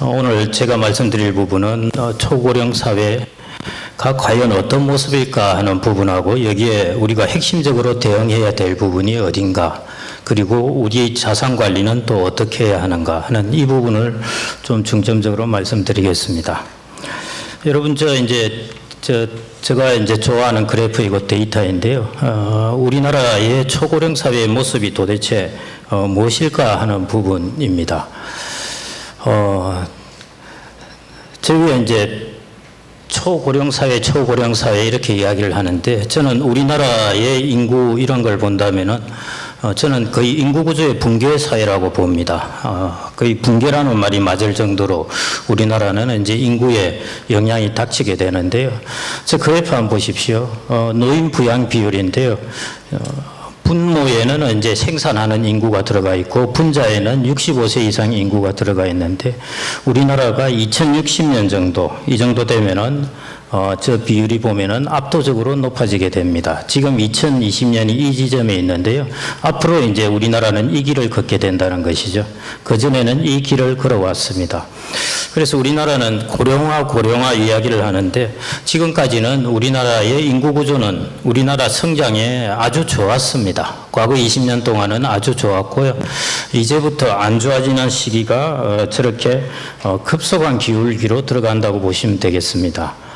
어, 오늘 제가 말씀드릴 부분은 어, 초고령 사회가 과연 어떤 모습일까 하는 부분하고 여기에 우리가 핵심적으로 대응해야 될 부분이 어딘가 그리고 우리 자산 관리는 또 어떻게 해야 하는가 하는 이 부분을 좀 중점적으로 말씀드리겠습니다. 여러분 저 이제 저 제가 이제 좋아하는 그래프이고 데이터인데요. 어, 우리나라의 초고령 사회의 모습이 도대체 어, 무엇일까 하는 부분입니다. 어, 저희가 이제 초고령 사회, 초고령 사회 이렇게 이야기를 하는데 저는 우리나라의 인구 이런 걸 본다면은 어, 저는 거의 인구 구조의 붕괴 사회라고 봅니다. 어, 거의 붕괴라는 말이 맞을 정도로 우리나라는 이제 인구에 영향이 닥치게 되는데요. 저 그래프 한번 보십시오. 어, 노인 부양 비율인데요. 어, 분모에는 이제 생산하는 인구가 들어가 있고 분자에는 65세 이상 인구가 들어가 있는데 우리나라가 2060년 정도 이 정도 되면은 어, 저 비율이 보면은 압도적으로 높아지게 됩니다. 지금 2020년이 이 지점에 있는데요. 앞으로 이제 우리나라는 이 길을 걷게 된다는 것이죠. 그전에는 이 길을 걸어왔습니다. 그래서 우리나라는 고령화, 고령화 이야기를 하는데 지금까지는 우리나라의 인구 구조는 우리나라 성장에 아주 좋았습니다. 과거 20년 동안은 아주 좋았고요. 이제부터 안 좋아지는 시기가 어, 저렇게 어, 급속한 기울기로 들어간다고 보시면 되겠습니다.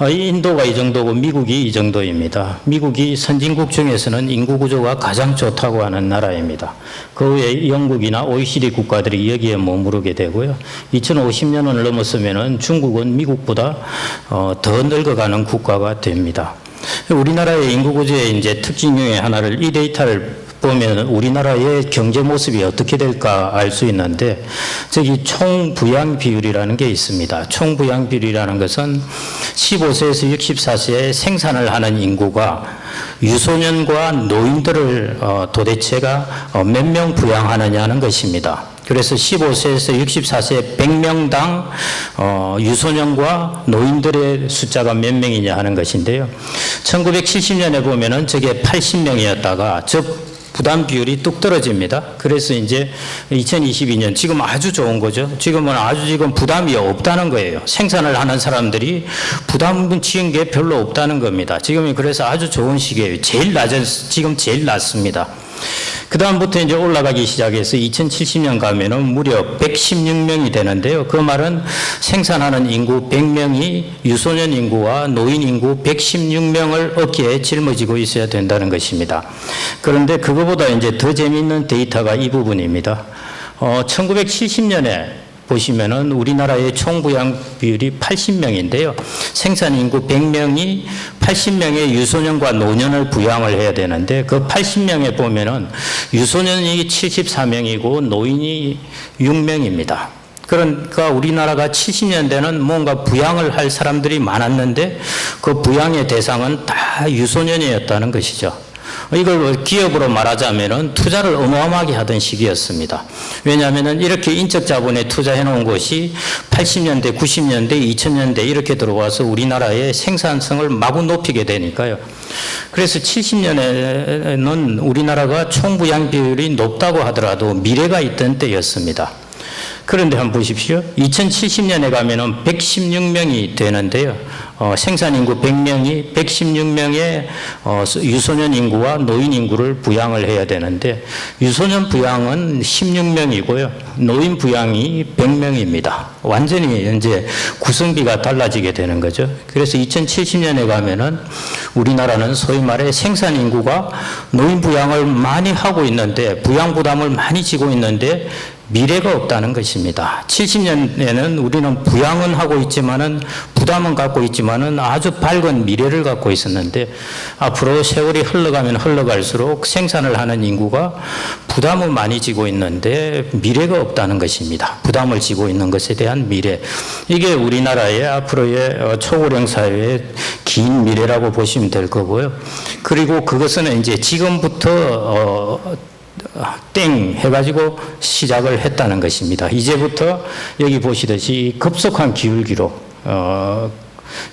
어, 이 인도가 이 정도고 미국이 이 정도입니다. 미국이 선진국 중에서는 인구 구조가 가장 좋다고 하는 나라입니다. 그 외에 영국이나 OECD 국가들이 여기에 머무르게 되고요. 2050년을 넘었으면은 중국은 미국보다 어, 더 늙어가는 국가가 됩니다. 우리나라의 인구 구조의 이제 특징 중에 하나를 이 데이터를 보면 우리나라의 경제 모습이 어떻게 될까 알 수 있는데 저기 총 부양 비율이라는 게 있습니다. 총 부양 비율이라는 것은 15세에서 64세에 생산을 하는 인구가 유소년과 노인들을 어, 도대체가 어, 몇명 부양하느냐는 것입니다. 그래서 15세에서 64세 100명당 어, 유소년과 노인들의 숫자가 몇 명이냐 하는 것인데요. 1970년에 보면은 저게 80명이었다가 즉 부담 비율이 뚝 떨어집니다. 그래서 이제 2022년 지금 아주 좋은 거죠. 지금은 아주 지금 부담이 없다는 거예요. 생산을 하는 사람들이 부담 지은 게 별로 없다는 겁니다. 지금이 그래서 아주 좋은 시기예요. 제일 낮은 지금 제일 낮습니다. 그 다음부터 이제 올라가기 시작해서 2070년 가면은 무려 116명이 되는데요. 그 말은 생산하는 인구 100명이 유소년 인구와 노인 인구 116명을 어깨에 짊어지고 있어야 된다는 것입니다. 그런데 그거보다 이제 더 재미있는 데이터가 이 부분입니다. 어, 1970년에 보시면은 우리나라의 총 부양 비율이 80명인데요. 생산 인구 100명이 80명의 유소년과 노년을 부양을 해야 되는데 그 80명에 보면은 유소년이 74명이고 노인이 6명입니다. 그러니까 우리나라가 70년대는 뭔가 부양을 할 사람들이 많았는데 그 부양의 대상은 다 유소년이었다는 것이죠. 이걸 기업으로 말하자면은 투자를 어마어마하게 하던 시기였습니다. 왜냐하면은 이렇게 인적 자본에 투자해 놓은 것이 80년대, 90년대, 2000년대 이렇게 들어와서 우리나라의 생산성을 마구 높이게 되니까요. 그래서 70년에는 우리나라가 총부양 비율이 높다고 하더라도 미래가 있던 때였습니다. 그런데 한번 보십시오. 2070년에 가면은 116명이 되는데요. 어, 생산 인구 100명이 116명의 어, 유소년 인구와 노인 인구를 부양을 해야 되는데 유소년 부양은 16명이고요. 노인 부양이 100명입니다. 완전히 이제 구성비가 달라지게 되는 거죠. 그래서 2070년에 가면은 우리나라는 소위 말해 생산 인구가 노인 부양을 많이 하고 있는데 부양 부담을 많이 지고 있는데 미래가 없다는 것입니다. 70년에는 우리는 부양은 하고 있지만은 부담은 갖고 있지만은 아주 밝은 미래를 갖고 있었는데 앞으로 세월이 흘러가면 흘러갈수록 생산을 하는 인구가 부담을 많이 지고 있는데 미래가 없다는 것입니다. 부담을 지고 있는 것에 대한 미래. 이게 우리나라의 앞으로의 어, 초고령 사회의 긴 미래라고 보시면 될 거고요. 그리고 그것은 이제 지금부터 어, 땡 해가지고 시작을 했다는 것입니다. 이제부터 여기 보시듯이 급속한 기울기로 어,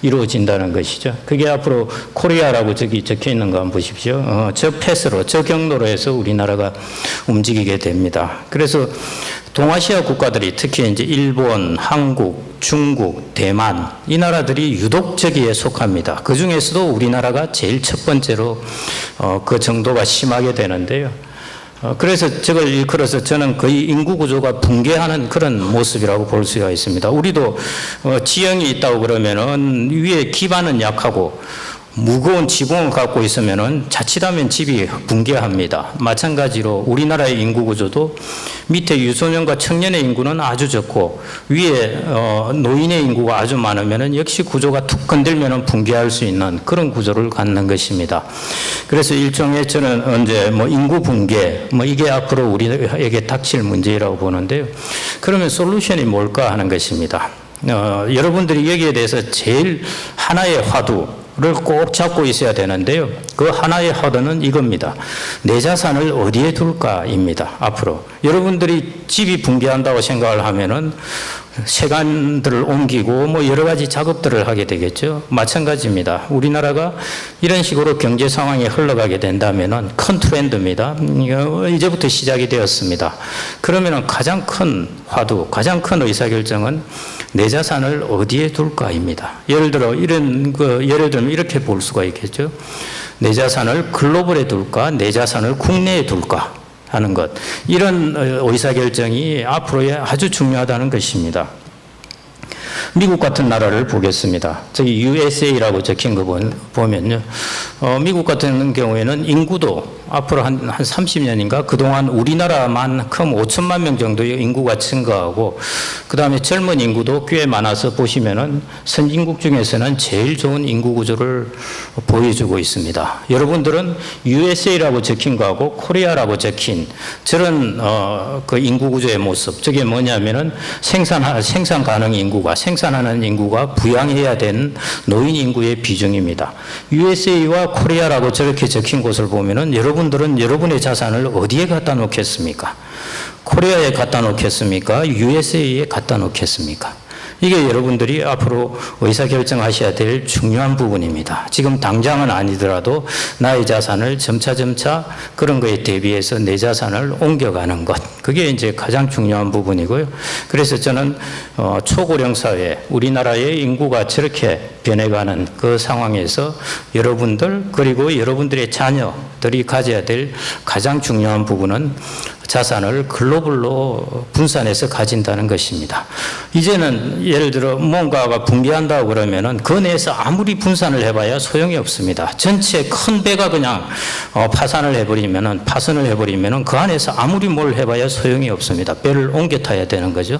이루어진다는 것이죠. 그게 앞으로 코리아라고 저기 적혀 있는 거 한번 보십시오. 어, 저 패스로, 저 경로로 해서 우리나라가 움직이게 됩니다. 그래서 동아시아 국가들이 특히 이제 일본, 한국, 중국, 대만 이 나라들이 유독 저기에 속합니다. 그 중에서도 우리나라가 제일 첫 번째로 어, 그 정도가 심하게 되는데요. 어, 그래서 저걸 일컬어서 저는 거의 인구 구조가 붕괴하는 그런 모습이라고 볼 수가 있습니다. 우리도 어, 지형이 있다고 그러면은 위에 기반은 약하고 무거운 지붕을 갖고 있으면은 자칫하면 집이 붕괴합니다. 마찬가지로 우리나라의 인구 구조도 밑에 유소년과 청년의 인구는 아주 적고 위에 어, 노인의 인구가 아주 많으면은 역시 구조가 툭 건들면은 붕괴할 수 있는 그런 구조를 갖는 것입니다. 그래서 일종의 저는 언제 뭐 인구 붕괴 뭐 이게 앞으로 우리에게 닥칠 문제라고 보는데요. 그러면 솔루션이 뭘까 하는 것입니다. 어, 여러분들이 여기에 대해서 제일 하나의 화두 를꼭 잡고 있어야 되는데요. 그 하나의 화두는 이겁니다. 내 자산을 어디에 둘까입니다. 앞으로 여러분들이 집이 붕괴한다고 생각을 하면은 세간들을 옮기고 뭐 여러 가지 작업들을 하게 되겠죠. 마찬가지입니다. 우리나라가 이런 식으로 경제 상황이 흘러가게 된다면은 큰 트렌드입니다. 음, 이제부터 시작이 되었습니다. 그러면은 가장 큰 화두, 가장 큰 의사결정은 내 자산을 어디에 둘까입니다. 예를 들어 이런 그 예를 들면 이렇게 볼 수가 있겠죠. 내 자산을 글로벌에 둘까, 내 자산을 국내에 둘까 하는 것 이런 어, 의사결정이 앞으로의 아주 중요하다는 것입니다. 미국 같은 나라를 보겠습니다. 저기 USA라고 적힌 거 보- 보면요. 어, 미국 같은 경우에는 인구도 앞으로 한, 한 30년인가 그동안 우리나라만큼 5천만 명 정도의 인구가 증가하고 그 다음에 젊은 인구도 꽤 많아서 보시면은 선진국 중에서는 제일 좋은 인구 구조를 보여주고 있습니다. 여러분들은 USA라고 적힌 거하고 코리아라고 적힌 저런 어, 그 인구 구조의 모습 저게 뭐냐면은 생산 생산 가능 인구가 생산하는 인구가 부양해야 되는 노인 인구의 비중입니다. USA와 코리아라고 저렇게 적힌 곳을 보면은 여러분 들은 여러분의 자산을 어디에 갖다 놓겠습니까? 코리아에 갖다 놓겠습니까? USA에 갖다 놓겠습니까? 이게 여러분들이 앞으로 의사결정하셔야 될 중요한 부분입니다. 지금 당장은 아니더라도 나의 자산을 점차점차 그런 거에 대비해서 내 자산을 옮겨가는 것. 그게 이제 가장 중요한 부분이고요. 그래서 저는 어, 초고령 사회, 우리나라의 인구가 저렇게 변해가는 그 상황에서 여러분들 그리고 여러분들의 자녀들이 가져야 될 가장 중요한 부분은 자산을 글로벌로 분산해서 가진다는 것입니다. 이제는 예를 들어 뭔가가 붕괴한다고 그러면은 그 내에서 아무리 분산을 해봐야 소용이 없습니다. 전체 큰 배가 그냥 어, 파산을 해버리면은 파손을 해버리면은 그 안에서 아무리 뭘 해봐야 소용이 없습니다. 배를 옮겨 타야 되는 거죠.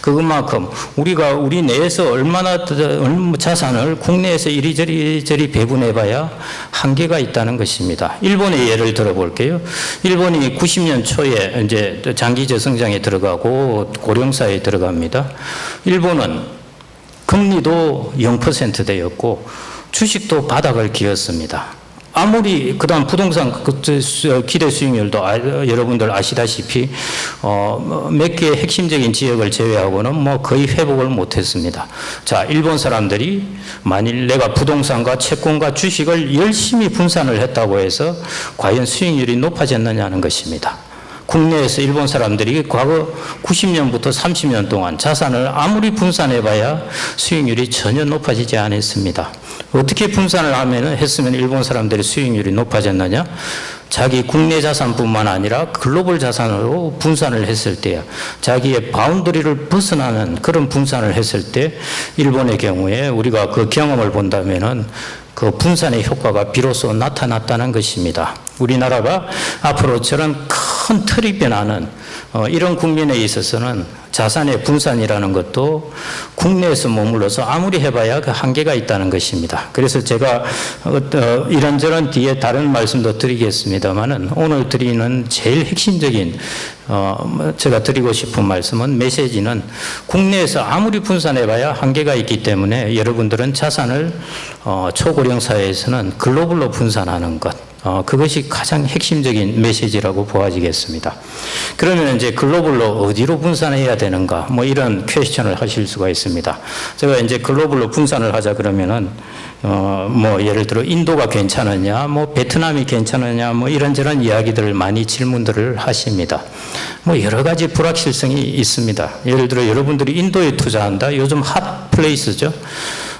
그것만큼 우리가 우리 내에서 얼마나 얼마 자산을 국내에서 이리저리 저리 배분해봐야 한계가 있다는 것입니다. 일본의 예를 들어볼게요. 일본이 90년 초에 이제 장기 저성장에 들어가고 고령사에 들어갑니다. 일본은 금리도 0%대였고 주식도 바닥을 기었습니다. 아무리 그다음 부동산 그 수- 기대 수익률도 아, 여러분들 아시다시피 어, 몇 개의 핵심적인 지역을 제외하고는 뭐 거의 회복을 못했습니다. 자, 일본 사람들이 만일 내가 부동산과 채권과 주식을 열심히 분산을 했다고 해서 과연 수익률이 높아졌느냐는 것입니다. 국내에서 일본 사람들이 과거 90년부터 30년 동안 자산을 아무리 분산해봐야 수익률이 전혀 높아지지 않았습니다. 어떻게 분산을 하면 했으면 일본 사람들의 수익률이 높아졌느냐? 자기 국내 자산뿐만 아니라 글로벌 자산으로 분산을 했을 때야 자기의 바운더리를 벗어나는 그런 분산을 했을 때 일본의 경우에 우리가 그 경험을 본다면은 그 분산의 효과가 비로소 나타났다는 것입니다. 우리나라가 앞으로 저런 큰 틀이 변하는 어, 이런 국면에 있어서는 자산의 분산이라는 것도 국내에서 머물러서 아무리 해봐야 그 한계가 있다는 것입니다. 그래서 제가 어, 어, 이런저런 뒤에 다른 말씀도 드리겠습니다만은 오늘 드리는 제일 핵심적인 제가 드리고 싶은 말씀은 메시지는 국내에서 아무리 분산해봐야 한계가 있기 때문에 여러분들은 자산을 어, 초고령 사회에서는 글로벌로 분산하는 것 어, 그것이 가장 핵심적인 메시지라고 보아지겠습니다. 그러면 이제 글로벌로 어디로 분산해야 되는가? 뭐 이런 퀘스천을 하실 수가 있습니다. 제가 이제 글로벌로 분산을 하자 그러면은 어, 뭐 예를 들어 인도가 괜찮으냐, 뭐 베트남이 괜찮으냐, 뭐 이런저런 이야기들을 많이 질문들을 하십니다. 뭐 여러 가지 불확실성이 있습니다. 예를 들어 여러분들이 인도에 투자한다. 요즘 핫 플레이스죠.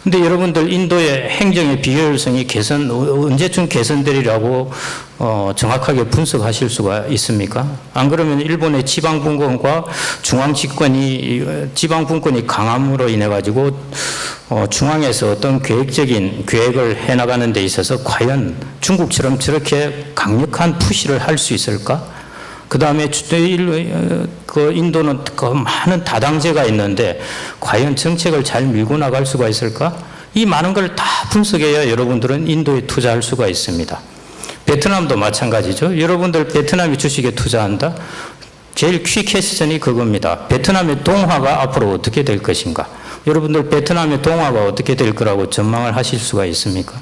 근데 여러분들 인도의 행정의 비효율성이 개선 어, 언제쯤 개선되리라고 어, 정확하게 분석하실 수가 있습니까? 안 그러면 일본의 지방 분권과 중앙 집권이 지방 분권이 강함으로 인해 가지고 어, 중앙에서 어떤 계획적인 계획을 해 나가는 데 있어서 과연 중국처럼 저렇게 강력한 푸시를 할 수 있을까? 그 다음에 그 인도는 그 많은 다당제가 있는데 과연 정책을 잘 밀고 나갈 수가 있을까? 이 많은 걸 다 분석해야 여러분들은 인도에 투자할 수가 있습니다. 베트남도 마찬가지죠. 여러분들 베트남이 주식에 투자한다? 제일 퀴캐스천이 그겁니다. 베트남의 동화가 앞으로 어떻게 될 것인가? 여러분들 베트남의 동화가 어떻게 될 거라고 전망을 하실 수가 있습니까?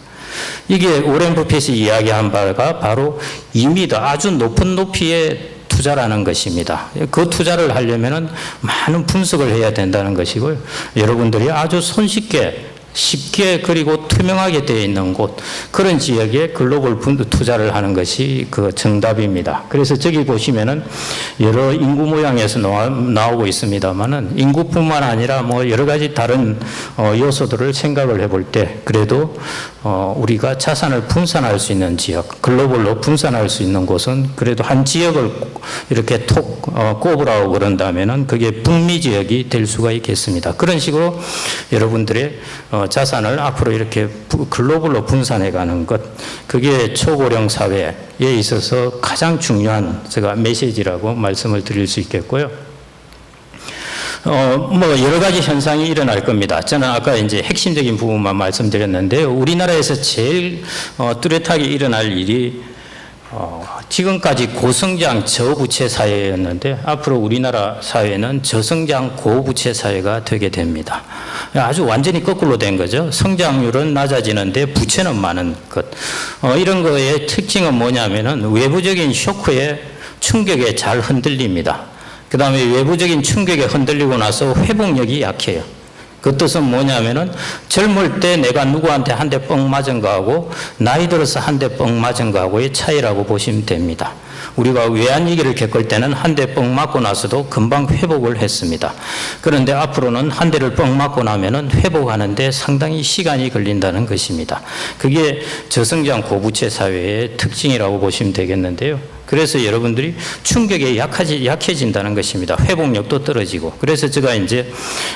이게 오렌 버핏이 이야기한 바가 바로 2미터 아주 높은 높이의 투자라는 것입니다. 그 투자를 하려면은 많은 분석을 해야 된다는 것이고요. 여러분들이 아주 손쉽게 쉽게 그리고 투명하게 되어 있는 곳 그런 지역에 글로벌 펀드 투자를 하는 것이 그 정답입니다. 그래서 저기 보시면은 여러 인구 모양에서 나와, 오고 있습니다만은 인구뿐만 아니라 뭐 여러 가지 다른 어, 요소들을 생각을 해볼 때 그래도 어, 우리가 자산을 분산할 수 있는 지역 글로벌로 분산할 수 있는 곳은 그래도 한 지역을 이렇게 톡 어, 꼽으라고 그런다면은 그게 북미 지역이 될 수가 있겠습니다. 그런 식으로 여러분들의 어, 자산을 앞으로 이렇게 글로벌로 분산해 가는 것, 그게 초고령 사회에 있어서 가장 중요한 제가 메시지라고 말씀을 드릴 수 있겠고요. 어, 뭐, 여러 가지 현상이 일어날 겁니다. 저는 아까 이제 핵심적인 부분만 말씀드렸는데요. 우리나라에서 제일 어, 뚜렷하게 일어날 일이 어, 지금까지 고성장 저부채 사회였는데 앞으로 우리나라 사회는 저성장 고부채 사회가 되게 됩니다. 아주 완전히 거꾸로 된 거죠. 성장률은 낮아지는데 부채는 많은 것. 어, 이런 거의 특징은 뭐냐면은 외부적인 쇼크에 충격에 잘 흔들립니다. 그 다음에 외부적인 충격에 흔들리고 나서 회복력이 약해요. 그 뜻은 뭐냐면은 젊을 때 내가 누구한테 한 대 뻥 맞은 거하고 나이 들어서 한 대 뻥 맞은 거하고의 차이라고 보시면 됩니다. 우리가 외환 위기를 겪을 때는 한 대 뻥 맞고 나서도 금방 회복을 했습니다. 그런데 앞으로는 한 대를 뻥 맞고 나면은 회복하는데 상당히 시간이 걸린다는 것입니다. 그게 저성장 고부채 사회의 특징이라고 보시면 되겠는데요. 그래서 여러분들이 충격에 약하지, 약해진다는 것입니다. 회복력도 떨어지고. 그래서 제가 이제,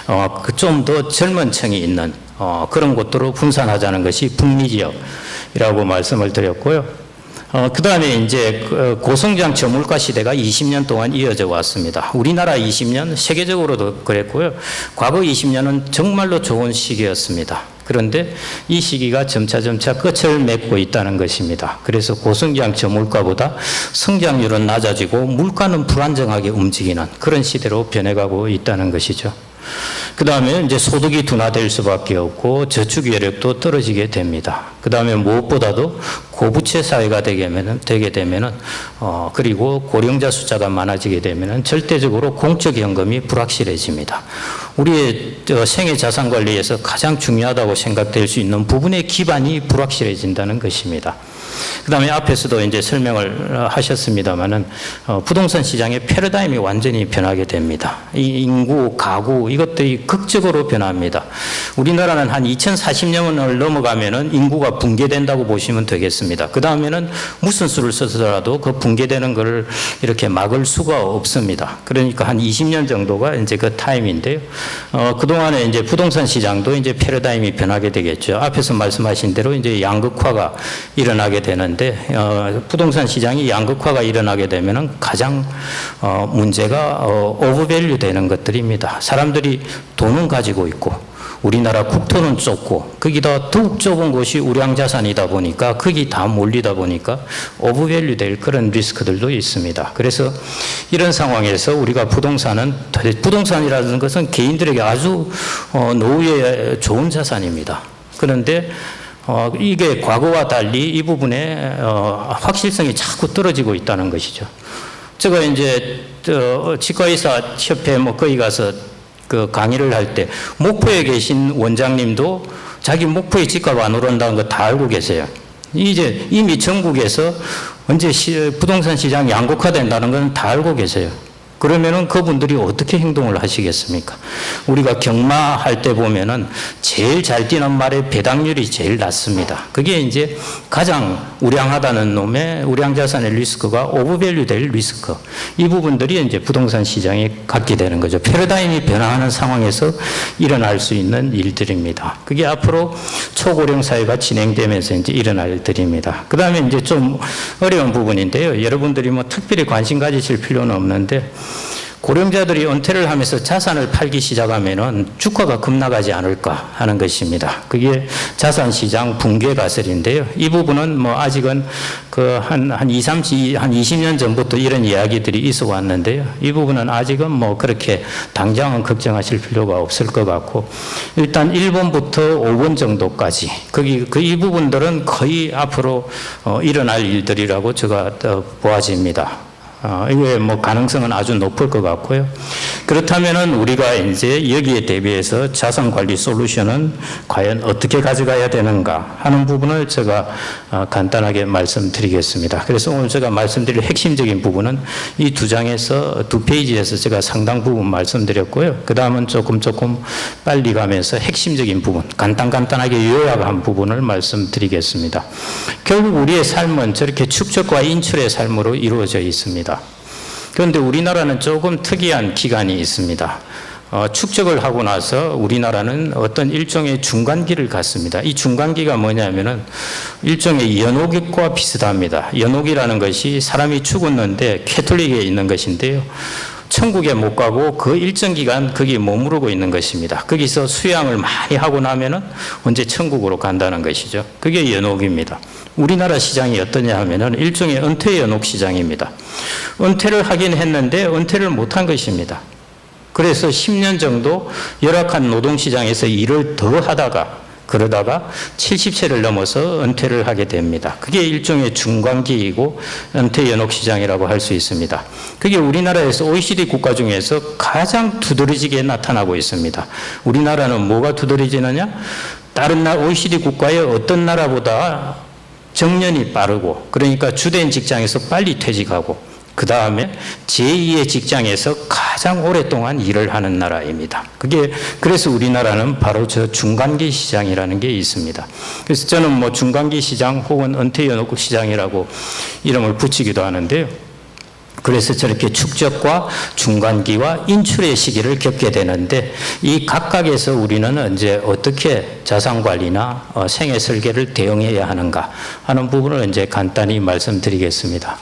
어, 그 좀더 젊은 층이 있는, 어, 그런 곳으로 분산하자는 것이 북미 지역이라고 말씀을 드렸고요. 어, 그 다음에 이제 그 고성장 저물가 시대가 20년 동안 이어져 왔습니다. 우리나라 20년, 세계적으로도 그랬고요. 과거 20년은 정말로 좋은 시기였습니다. 그런데 이 시기가 점차점차 끝을 맺고 있다는 것입니다. 그래서 고성장 저물가보다 성장률은 낮아지고 물가는 불안정하게 움직이는 그런 시대로 변해가고 있다는 것이죠. 그 다음에 이제 소득이 둔화될 수밖에 없고 저축 여력도 떨어지게 됩니다. 그 다음에 무엇보다도 고부채 사회가 되게면은, 되게 되면은, 어, 그리고 고령자 숫자가 많아지게 되면은 절대적으로 공적 현금이 불확실해집니다. 우리의 생애 자산 관리에서 가장 중요하다고 생각될 수 있는 부분의 기반이 불확실해진다는 것입니다. 그 다음에 앞에서도 이제 설명을 하셨습니다만은 어, 부동산 시장의 패러다임이 완전히 변하게 됩니다. 이 인구, 가구 이것들이 극적으로 변합니다. 우리나라는 한 2040년을 넘어가면은 인구가 붕괴된다고 보시면 되겠습니다. 그 다음에는 무슨 수를 써서라도 그 붕괴되는 것을 이렇게 막을 수가 없습니다. 그러니까 한 20년 정도가 이제 그 타임인데요. 어, 그동안에 이제 부동산 시장도 이제 패러다임이 변하게 되겠죠. 앞에서 말씀하신 대로 이제 양극화가 일어나게 되는데 어, 부동산 시장이 양극화가 일어나게 되면은 가장 어, 문제가 어, 오버밸류 되는 것들입니다. 사람들이 돈은 가지고 있고 우리나라 국토는 좁고 거기다 더욱 좁은 곳이 우량자산이다 보니까 거기 다 몰리다 보니까 오버밸류 될 그런 리스크들도 있습니다. 그래서 이런 상황에서 우리가 부동산은 부동산이라는 것은 개인들에게 아주 어, 노후에 좋은 자산입니다. 그런데 어, 이게 과거와 달리 이 부분에 어, 확실성이 자꾸 떨어지고 있다는 것이죠. 제가 이제 저 치과의사 협회 뭐 거기 가서 그 강의를 할 때 목포에 계신 원장님도 자기 목포에 집값 안 오른다는 거 다 알고 계세요. 이제 이미 전국에서 언제 시, 부동산 시장이 양극화된다는 건 다 알고 계세요. 그러면은 그분들이 어떻게 행동을 하시겠습니까? 우리가 경마할 때 보면은 제일 잘 뛰는 말의 배당률이 제일 낮습니다. 그게 이제 가장 우량하다는 놈의 우량 자산의 리스크가 오버밸류 될 리스크. 이 부분들이 이제 부동산 시장에 갖게 되는 거죠. 패러다임이 변화하는 상황에서 일어날 수 있는 일들입니다. 그게 앞으로 초고령 사회가 진행되면서 이제 일어날 일들입니다. 그 다음에 이제 좀 어려운 부분인데요. 여러분들이 뭐 특별히 관심 가지실 필요는 없는데 고령자들이 은퇴를 하면서 자산을 팔기 시작하면은 주가가 급락하지 않을까 하는 것입니다. 그게 자산 시장 붕괴 가설인데요. 이 부분은 뭐 아직은 그 한, 한 2, 30, 한 20년 전부터 이런 이야기들이 있어 왔는데요. 이 부분은 아직은 뭐 그렇게 당장은 걱정하실 필요가 없을 것 같고 일단 1번부터 5번 정도까지 거기 그 이 부분들은 거의 앞으로 어, 일어날 일들이라고 제가 어, 보아집니다. 어, 이게 뭐 가능성은 아주 높을 것 같고요. 그렇다면은 우리가 이제 여기에 대비해서 자산 관리 솔루션은 과연 어떻게 가져가야 되는가 하는 부분을 제가 어, 간단하게 말씀드리겠습니다. 그래서 오늘 제가 말씀드릴 핵심적인 부분은 이 두 장에서 두 페이지에서 제가 상당 부분 말씀드렸고요. 그 다음은 조금 조금 빨리 가면서 핵심적인 부분, 간단 간단하게 요약한 부분을 말씀드리겠습니다. 결국 우리의 삶은 저렇게 축적과 인출의 삶으로 이루어져 있습니다. 그런데 우리나라는 조금 특이한 기간이 있습니다. 어, 축적을 하고 나서 우리나라는 어떤 일종의 중간기를 갖습니다. 이 중간기가 뭐냐면은 일종의 연옥과 비슷합니다. 연옥이라는 것이 사람이 죽었는데 캐톨릭에 있는 것인데요. 천국에 못 가고 그 일정 기간 거기 머무르고 있는 것입니다. 거기서 수양을 많이 하고 나면은 언제 천국으로 간다는 것이죠. 그게 연옥입니다. 우리나라 시장이 어떠냐 하면은 일종의 은퇴 연옥 시장입니다. 은퇴를 하긴 했는데 은퇴를 못한 것입니다. 그래서 10년 정도 열악한 노동 시장에서 일을 더 하다가 그러다가 70세를 넘어서 은퇴를 하게 됩니다. 그게 일종의 중간기이고 은퇴 연옥 시장이라고 할 수 있습니다. 그게 우리나라에서 OECD 국가 중에서 가장 두드러지게 나타나고 있습니다. 우리나라는 뭐가 두드러지느냐? 다른 나 OECD 국가의 어떤 나라보다 정년이 빠르고 그러니까 주된 직장에서 빨리 퇴직하고 그 다음에 제2의 직장에서 가장 오랫동안 일을 하는 나라입니다. 그게 그래서 우리나라는 바로 저 중간기 시장이라는 게 있습니다. 그래서 저는 뭐 중간기 시장 혹은 은퇴연옥 시장이라고 이름을 붙이기도 하는데요. 그래서 저렇게 축적과 중간기와 인출의 시기를 겪게 되는데 이 각각에서 우리는 이제 어떻게 자산 관리나 어, 생애 설계를 대응해야 하는가 하는 부분을 이제 간단히 말씀드리겠습니다.